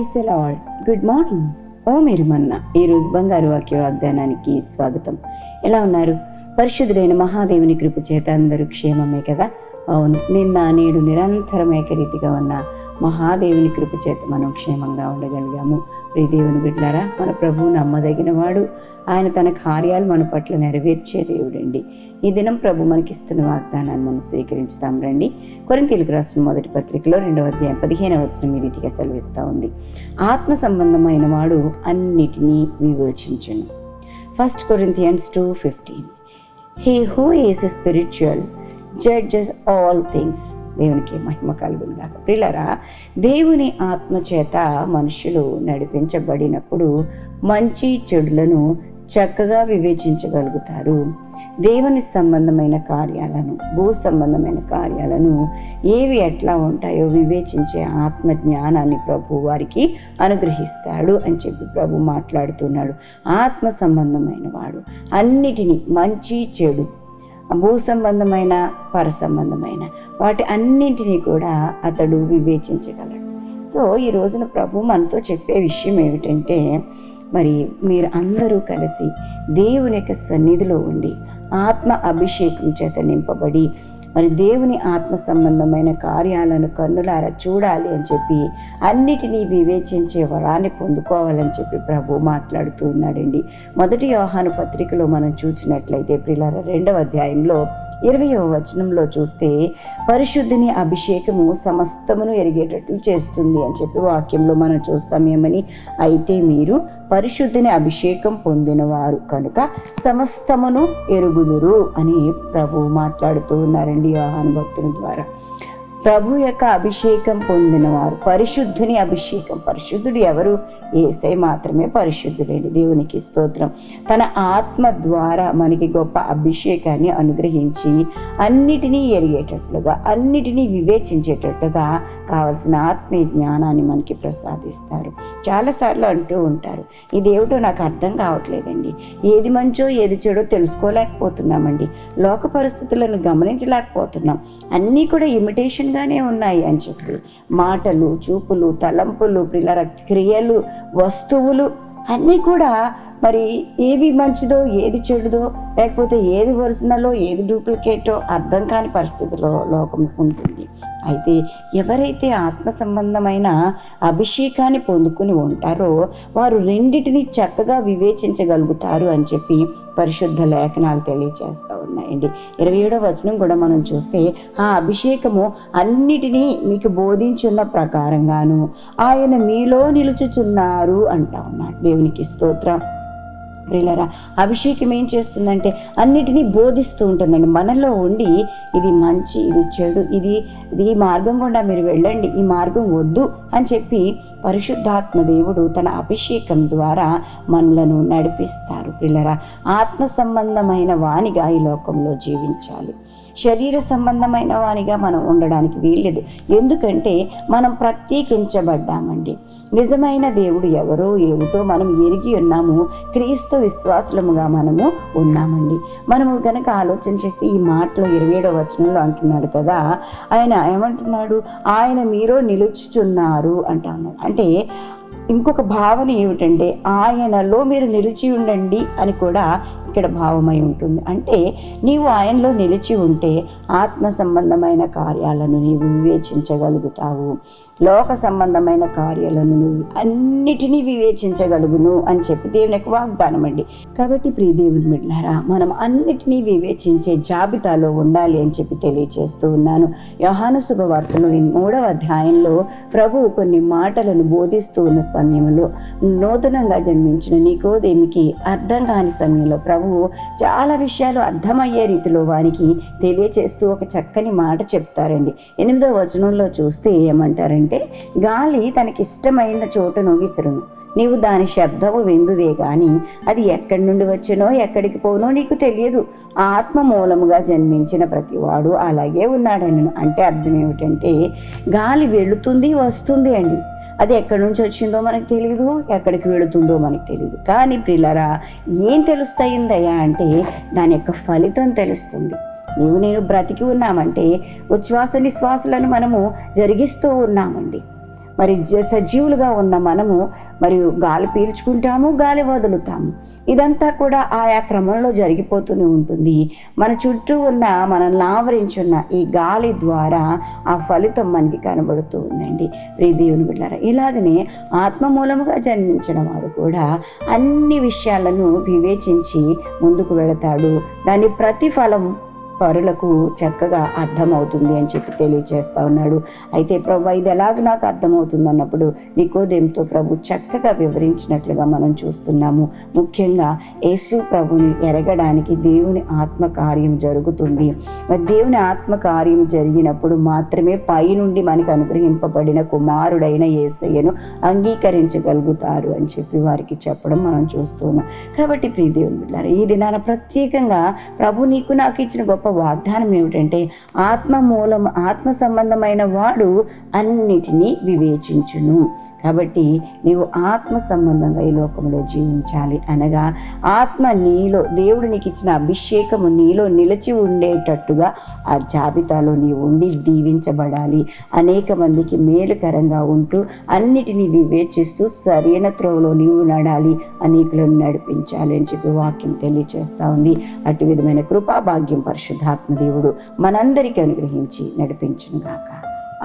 praise the Lord. Good morning. ఓ మీరు మన్న ఈరోజు బంగారు వాక్య వాగ్దానానికి స్వాగతం. ఎలా ఉన్నారు? పరిశుద్ధుడైన మహాదేవుని కృప చేత అందరూ క్షేమమే కదా? అవును. నిన్న నేడు నిరంతరం ఏకరీతిగా ఉన్న మహాదేవుని కృప చేత మనం క్షేమంగా ఉండగలిగాము. ప్రియ దేవుని బిడ్డారా మన ప్రభువు నమ్మదగిన వాడు ఆయన తన కార్యాలు మన పట్ల నెరవేర్చే దేవుడండి. ఈ దినం ప్రభు మనకిస్తున్న వాగ్దానాన్ని మనం స్వీకరించుతాం రండి. కొరింతీలకు రాసిన మొదటి పత్రికలో రెండవ అధ్యాయం పదిహేనవ వచ్చిన ఈ రీతిగా సెలవిస్తూ ఉంది. ఆత్మ సంబంధమైన వాడు అన్నిటినీ వివేచించును. First Corinthians two fifteen he who is spiritual judges all things దేవునికి మహిమ కలుగుందాక ప్రిలరా దేవుని ఆత్మ చేత మనుషులు నడిపించబడినప్పుడు మంచి చెడులను చక్కగా వివేచించగలుగుతారు. దేవుని సంబంధమైన కార్యాలను భూ సంబంధమైన కార్యాలను ఏవి ఎట్లా ఉంటాయో వివేచించే ఆత్మ జ్ఞానాన్ని ప్రభు వారికి అనుగ్రహిస్తాడు అని చెప్పి ప్రభు మాట్లాడుతున్నాడు. ఆత్మ సంబంధమైన వాడు. అన్నిటినీ మంచి చెడు భూ సంబంధమైన పర సంబంధమైన వాటి అన్నింటినీ కూడా అతడు వివేచించగలడు. సో ఈ రోజున ప్రభు మనతో చెప్పే విషయం ఏమిటంటే మరి మీరు అందరూ కలిసి దేవుని యొక్క సన్నిధిలో ఉండి ఆత్మ అభిషేకం చేత నింపబడి మరి దేవుని ఆత్మ సంబంధమైన కార్యాలను కన్నులారా చూడాలి అని చెప్పి అన్నిటినీ వివేచించే వరాన్ని పొందుకోవాలని చెప్పి ప్రభు మాట్లాడుతూ ఉన్నాడండి. మొదటి యోహాను పత్రికలో మనం చూసినట్లయితే ప్రిలార రెండవ అధ్యాయంలో ఇరవయవ వచనంలో చూస్తే పరిశుద్ధిని అభిషేకము సమస్తమును ఎరిగేటట్లు చేస్తుంది అని చెప్పి వాక్యంలో మనం చూస్తామేమని అయితే మీరు పరిశుద్ధిని అభిషేకం పొందినవారు కనుక సమస్తమును ఎరుగుదురు అని ప్రభు మాట్లాడుతూ ఉన్నారండి. యోహాను భక్తుని ద్వారా ప్రభు యొక్క అభిషేకం పొందినవారు. పరిశుద్ధుని అభిషేకం. పరిశుద్ధుడు ఎవరు? ఏసై మాత్రమే పరిశుద్ధుడైన దేవునికి స్తోత్రం. తన ఆత్మ ద్వారా మనకి గొప్ప అభిషేకాన్ని అనుగ్రహించి అన్నిటినీ ఎరిగేటట్లుగా అన్నిటినీ వివేచించేటట్లుగా కావలసిన ఆత్మీయ జ్ఞానాన్ని మనకి ప్రసాదిస్తారు. చాలాసార్లు అంటూ ఉంటారు ఇదేమిటో నాకు అర్థం కావట్లేదండి. ఏది మంచో ఏది చెడో తెలుసుకోలేకపోతున్నామండి. లోక పరిస్థితులను గమనించలేకపోతున్నాం. అన్నీ కూడా ఇమిటేషన్ ఇమిటేషన్గానే ఉన్నాయి అని చెప్పి మాటలు చూపులు తలంపులు పిల్లల క్రియలు వస్తువులు అన్నీ కూడా మరి ఏవి మంచిదో ఏది చెడుదో లేకపోతే ఏది ఒరిజినలో ఏది డూప్లికేటో అర్థం కాని పరిస్థితిలో లోకం ఉంటుంది. అయితే ఎవరైతే ఆత్మ సంబంధమైన అభిషేకాన్ని పొందుకుని ఉంటారో వారు రెండిటిని చక్కగా వివేచించగలుగుతారు అని చెప్పి పరిశుద్ధ లేఖనాలు తెలియచేస్తూ ఉన్నాయండి. ఇరవై ఏడో వచనం కూడా మనం చూస్తే ఆ అభిషేకము అన్నిటినీ మీకు బోధించున్న ప్రకారంగాను ఆయన మీలో నిలుచుచున్నారు అంటా ఉన్నాడు. దేవునికి స్తోత్రం. ప్రియులరా అభిషేకం ఏం చేస్తుందంటే అన్నిటినీ బోధిస్తూ ఉంటుందండి. మనలో ఉండి ఇది మంచి ఇది చెడు ఇది ఇది ఈ మార్గం గుండా మీరు వెళ్ళండి ఈ మార్గం వద్దు అని చెప్పి పరిశుద్ధాత్మ దేవుడు తన అభిషేకం ద్వారా మనలను నడిపిస్తారు పిల్లరా ఆత్మ సంబంధమైన వానిగా ఈ లోకంలో జీవించాలి. శరీర సంబంధమైన వానిగా మనం ఉండడానికి వీల్లేదు. ఎందుకంటే మనం ప్రత్యేకించబడ్డామండి. నిజమైన దేవుడు ఎవరో ఏమిటో మనం ఎరిగి ఉన్నాము. క్రీస్తు విశ్వాసులముగా మనము ఉన్నామండి. మనము కనుక ఆలోచన చేస్తే ఈ మాటలో ఇరవై ఏడవ వచనంలో అంటున్నాడు కదా. ఆయన ఏమంటున్నాడు? ఆయన మీరు నిలుచుచున్నారు అంటా ఉన్నాడు. అంటే ఇంకొక భావన ఏమిటంటే ఆయనలో మీరు నిలిచి ఉండండి అని కూడా ఇక్కడ భావమై ఉంటుంది. అంటే నీవు ఆయనలో నిలిచి ఉంటే ఆత్మ సంబంధమైన కార్యాలను నీవు వివేచించగలుగుతావు. లోక సంబంధమైన కార్యాలను నువ్వు అన్నిటినీ వివేచించగలుగును అని చెప్పి దేవుని యొక్క వాగ్దానం అండి. కాబట్టి ప్రియ దేవుని బిడ్డారా మనం అన్నిటినీ వివేచించే జాబితాలో ఉండాలి అని చెప్పి తెలియచేస్తూ ఉన్నాను. యోహాను శుభవార్తలో మూడవ అధ్యాయంలో ప్రభువు కొన్ని మాటలను బోధిస్తూ ఉన్న సమయంలో నూతనంగా జన్మించిన నీకోదేమికి అర్థం కాని సమయంలో ప్రభువు చాలా విషయాలు అర్థమయ్యే రీతిలో వానికి తెలియచేస్తూ ఒక చక్కని మాట చెప్తారండి. ఎనిమిదో వచనంలో చూస్తే ఏమంటారంటే గాలి తనకిష్టమైన చోటను విసురును నీవు దాని శబ్దము విందువే గాని అది ఎక్కడి నుండి వచ్చినో ఎక్కడికి పోనో నీకు తెలియదు. ఆత్మ మూలముగా జన్మించిన ప్రతివాడు అలాగే ఉన్నాడని అంటే అర్థం ఏమిటంటే గాలి వెళుతుంది వస్తుంది అండి. అది ఎక్కడి నుంచి వచ్చిందో మనకు తెలియదు ఎక్కడికి వెళుతుందో మనకు తెలియదు. కానీ ప్రిల్లరా ఏం తెలుస్తాయిందయ్యా అంటే దాని యొక్క ఫలితం తెలుస్తుంది. నీవు నేను బ్రతికి ఉన్నామంటే ఉచ్ఛ్వాస నిశ్వాసలను మనము జరిగిస్తూ ఉన్నామండి. మరి జ- సజీవులుగా ఉన్న మనము మరియు గాలి పీల్చుకుంటాము గాలి వదులుతాము. ఇదంతా కూడా ఆయా క్రమంలో జరిగిపోతూనే ఉంటుంది. మన చుట్టూ ఉన్న మనల్ని ఆవరించున్న ఈ గాలి ద్వారా ఆ ఫలితం మనకి కనబడుతూ ఉందండి. ప్రియ దేవుని బిడ్డారా ఇలాగనే ఆత్మ మూలముగా జన్మించిన వాడు కూడా అన్ని విషయాలను వివేచించి ముందుకు వెళతాడు. దాని ప్రతిఫలం పరులకు చక్కగా అర్థమవుతుంది అని చెప్పి తెలియచేస్తా ఉన్నాడు. అయితే ప్రభు ఇది ఎలాగ నాకు అర్థమవుతుంది అన్నప్పుడు నికోదేంతో ప్రభు చక్కగా వివరించినట్లుగా మనం చూస్తున్నాము. ముఖ్యంగా యేసు ప్రభుని ఎరగడానికి దేవుని ఆత్మ కార్యం జరుగుతుంది. మరి దేవుని ఆత్మ కార్యం జరిగినప్పుడు మాత్రమే పైనుండి మనకు అనుగ్రహింపబడిన కుమారుడైన యేసయ్యను అంగీకరించగలుగుతారు అని చెప్పి వారికి చెప్పడం మనం చూస్తున్నాం. కాబట్టి ప్రియ దేవుని బిడ్డారా ఈ దినాన ప్రత్యేకంగా ప్రభు నీకు నాకు ఇచ్చిన గొప్ప వాగ్దానం ఏమిటంటే ఆత్మ మూలం ఆత్మ సంబంధమైన వాడు అన్నిటినీ వివేచించును. కాబట్టి నీవు ఆత్మ సంబంధంగా ఈ లోకంలో జీవించాలి అనగా ఆత్మ నీలో దేవుడు నీకు ఇచ్చిన అభిషేకము నీలో నిలిచి ఉండేటట్టుగా ఆ జాబితాలో నీవు ఉండి దీవించబడాలి. అనేక మందికి మేలుకరంగా ఉంటూ అన్నిటినీ వివేచిస్తూ సరైన త్రోవలో నీవు నడాలి అనేకులను నడిపించాలి అని చెప్పి వాక్యం తెలియచేస్తా ఉంది. అటు విధమైన కృపా భాగ్యం పరిశుద్ధాత్మ దేవుడు మనందరికీ అనుగ్రహించి నడిపించును గాక.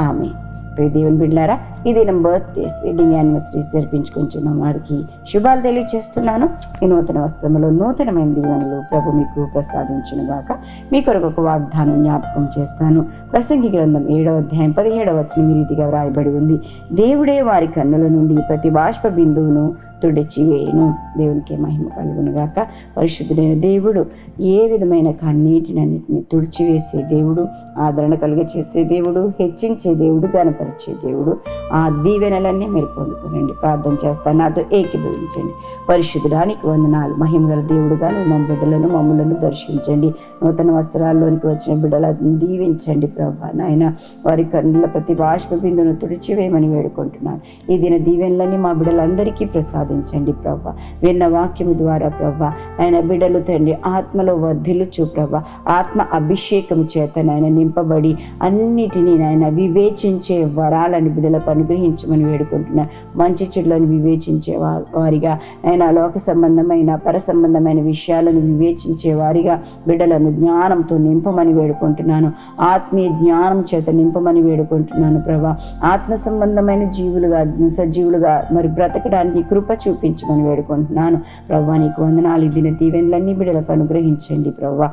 ఆమె ప్రియ దేవుని బిడ్డారా ఇది నా బర్త్డేస్ వెడ్డింగ్ యానివర్సరీస్ జరిపించుకుంటున్న వాడికి శుభాలు తెలియచేస్తున్నాను. ఈ నూతన వస్త్రంలో నూతనమైన దీవెనలు ప్రభు మీకు ప్రసాదించిన గాక మీ కొరకు ఒక వాగ్దానం జ్ఞాపకం చేస్తాను. ప్రసంగి గ్రంథం ఏడవ అధ్యాయం పదిహేడవ వచ్చిన ఈ రీతిగా వ్రాయబడి ఉంది. దేవుడే వారి కన్నుల నుండి ప్రతి బాష్ప బిందువును తుడిచివేయును దేవునికి మహిమ కలుగును గాక పరిశుద్ధుడైన దేవుడు ఏ విధమైన కన్నీటినన్నింటిని తుడిచివేసే దేవుడు ఆదరణ కలుగ చేసే దేవుడు హెచ్చించే దేవుడు గనపరిచే దేవుడు ఆ దీవెనలన్నీ మీరు పొందుకునండి. ప్రార్థన చేస్తాను. నాతో ఏకీభవించండి. పరిశుద్ధుడానికి వందనాలు. మహిమ గల దేవుడుగా మా బిడ్డలను మమ్మలను దర్శించండి. నూతన వస్త్రాల్లోనికి వచ్చిన బిడ్డలను దీవించండి ప్రభా నాయన. వారి కన్నుల ప్రతి బాష్ప బిందును తుడిచివేయమని వేడుకుంటున్నాను. ఈ దిన దీవెనలన్నీ మా బిడ్డలందరికీ ప్రసాదించండి ప్రభా. విన్న వాక్యము ద్వారా ప్రభా. ఆయన బిడ్డలు తండ్రి ఆత్మలో వర్ధిల్లుచు ప్రభా. ఆత్మ అభిషేకం చేత నాయన నింపబడి అన్నిటినీ నాయన వివేచించే వరాలను బిడలకు అనుగ్రహించమని వేడుకుంటున్నా. మంచి చెడులను వివేచించే వారిగా ఆయన లోక సంబంధమైన పర సంబంధమైన విషయాలను వివేచించే వారిగా బిడ్డలను జ్ఞానంతో నింపమని వేడుకుంటున్నాను. ఆత్మీయ జ్ఞానం చేత నింపమని వేడుకుంటున్నాను ప్రభా. ఆత్మ సంబంధమైన జీవులుగా సజీవులుగా మరి బ్రతకడానికి కృప చూపించమని వేడుకుంటున్నాను. ప్రభా నీకు వందనాలు. దిన దీవెనలన్నీ బిడలకు అనుగ్రహించండి ప్రవ్వా.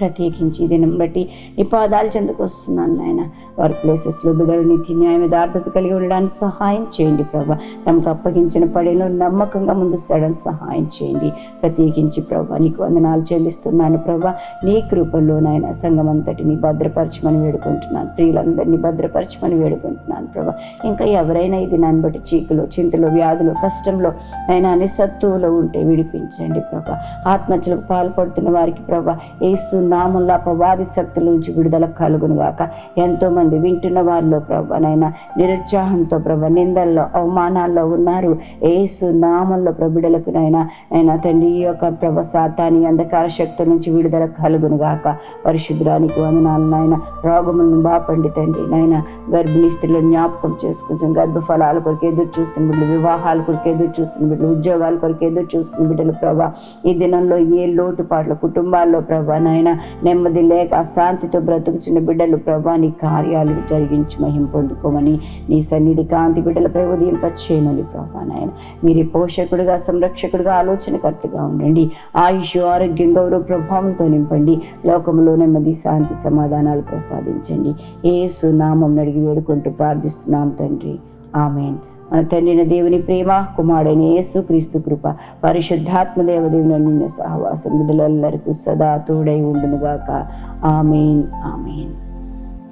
ప్రత్యేకించి దినం బట్టి ఈ పాదాలు చెందుకు వస్తున్నాను నాయన. వారి ప్లేసెస్లో బిడ్డలు నీతి న్యాయం యథార్థత కలిగి ఉండడానికి సహాయం చేయండి ప్రభా. తమకు అప్పగించిన పడిలో నమ్మకంగా ముందు సహాయం చేయండి. ప్రత్యేకించి ప్రభా నీకు వందనాలు చెల్లిస్తున్నాను ప్రభా. నీ కృపల్లో నాయన సంఘం అంతటిని భద్రపరచమని వేడుకుంటున్నాను. ప్రియులందరినీ భద్రపరచమని వేడుకుంటున్నాను ప్రభా. ఇంకా ఎవరైనా ఇది నన్ను బట్టి చీకులు చింతలు వ్యాధులు కష్టంలో అయినా నిస్సత్తువులో ఉంటే విడిపించండి ప్రభా. ఆత్మహత్యలకు పాల్పడుతున్న వారికి ప్రభా ఏసు నామంలో అపవాది శక్తుల నుంచి విడుదల కలుగును గాక ఎంతో మంది వింటున్న వారిలో ప్రభనైనా నిరుత్సాహంతో ప్రభ నిందల్లో అవమానాల్లో ఉన్నారు. ఏసు నామంలో ప్రభుడలకునైనా నైనా తండ్రి ఈ యొక్క ప్రభ సాతాని అంధకార శక్తుల నుంచి విడుదల కలుగును గాక పరిశుద్ధానికి వందనాలు నాయన. రోగములను బాపండి తండ్రి నాయన. గర్భిణీ స్త్రీలను జ్ఞాపకం చేసుకుంటాం గర్భఫలాల కొరకు ఎదురు చూస్తున్న బిడ్డలు వివాహాల కొరకు ఎదురు చూస్తున్న బిడ్డలు ఉద్యోగాల కొరకు ఎదురు చూస్తున్న బిడ్డలు ప్రభా. ఈ దినంలో ఏ లోటుపాట్ల కుటుంబాల్లో ప్రభా నాయన నెమ్మది లేక అశాంతితో బ్రతుకుచున్న బిడ్డలు ప్రభా నీ కార్యాలు జరిగించి మహిం పొందుకోమని నీ సన్నిధి కాంతి బిడ్డలపై ఉదయింపచేయమని ప్రభా నాయన. మీరు పోషకుడుగా సంరక్షకుడుగా ఆలోచనకర్తగా ఉండండి. ఆయుష్ ఆరోగ్యం గౌరవ ప్రభావంతో నింపండి. లోకంలో నెమ్మది శాంతి సమాధానాలు ప్రసాదించండి. ఏసు నామం అడిగి వేడుకుంటూ ప్రార్థిస్తున్నాం తండ్రి. ఆమెన్. మన తండ్రిన దేవుని ప్రేమ కుమారుడైన యేసు క్రీస్తు కృప పరిశుద్ధాత్మ దేవదేవుని నిన్న సహవాసం బిడ్డలందరికీ సదా తోడై ఉండునుగాక. Amen amen.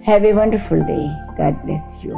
Have a wonderful day God bless you